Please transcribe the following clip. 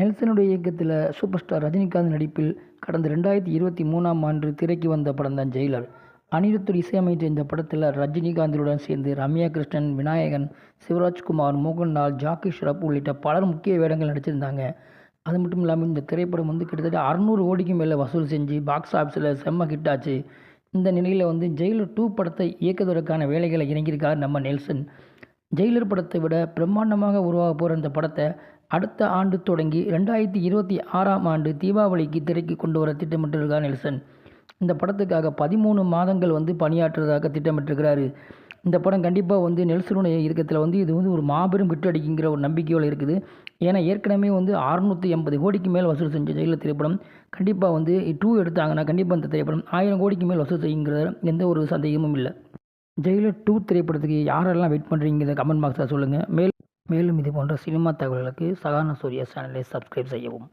நெல்சனுடைய இயக்கத்தில் super star Rajinikanth நடிப்பில் கடந்த ரெண்டாயிரத்தி இருபத்தி மூணாம் ஆண்டு திரைக்கு வந்த படம் தான் ஜெயிலர். அனிருத்தர் இசையமைத்த இந்த படத்தில் ரஜினிகாந்தியுடன் சேர்ந்து ரம்யா கிருஷ்ணன் விநாயகன் சிவராஜ்குமார் மோகன்லால் ஜாக்கி ஷ்ரப் உள்ளிட்ட பலர் முக்கிய வேடங்கள் நடிச்சிருந்தாங்க. அது மட்டும் இல்லாமல் இந்த திரைப்படம் வந்து கிட்டத்தட்ட அறநூறு கோடிக்கு மேலே வசூல் செஞ்சு பாக்ஸ் ஆஃபீஸில் செம்ம ஹிட் ஆச்சு. இந்த நிலையில் வந்து ஜெயிலர் டூ படத்தை இயக்குவதற்கான வேலைகளை இறங்கியிருக்கார் நம்ம நெல்சன். ஜெயிலர் படத்தை விட பிரம்மாண்டமாக உருவாக போகிற இந்த படத்தை அடுத்த ஆண்டு தொடங்கி ரெண்டாயிரத்தி இருபத்தி ஆறாம் ஆண்டு தீபாவளிக்கு திரைக்கு கொண்டு வர திட்டமிட்டிருக்கார் நெல்சன். இந்த படத்துக்காக பதிமூணு மாதங்கள் வந்து பணியாற்றுவதாக திட்டமிட்டிருக்கிறாரு. இந்த படம் கண்டிப்பாக வந்து நெல்சனுடைய இயக்கத்தில் வந்து இது வந்து ஒரு மாபெரும் ஹிட் அடிக்குங்கிற ஒரு நம்பிக்கையோடு இருக்குது. ஏன்னா ஏற்கனவே வந்து அறுநூற்றி எண்பது கோடிக்கு மேல் வசூல் செஞ்ச ஜெயிலர் திரைப்படம் கண்டிப்பாக வந்து டூ எடுத்தாங்கன்னா கண்டிப்பாக இந்த திரைப்படம் ஆயிரம் கோடிக்கு மேல் வசூல் செய்யுங்கிற எந்த ஒரு சந்தேகமும் இல்லை. ஜெயிலர் டூ திரைப்படத்துக்கு யாரெல்லாம் வெயிட் பண்ணுறீங்கிறத கமெண்ட் பாக்ஸில் சொல்லுங்கள் மேல் மேலும் இது போன்ற சினிமா தகவல்களுக்கு சகான சூர்யா சேனலை சப்ஸ்கிரைப் செய்யவும்.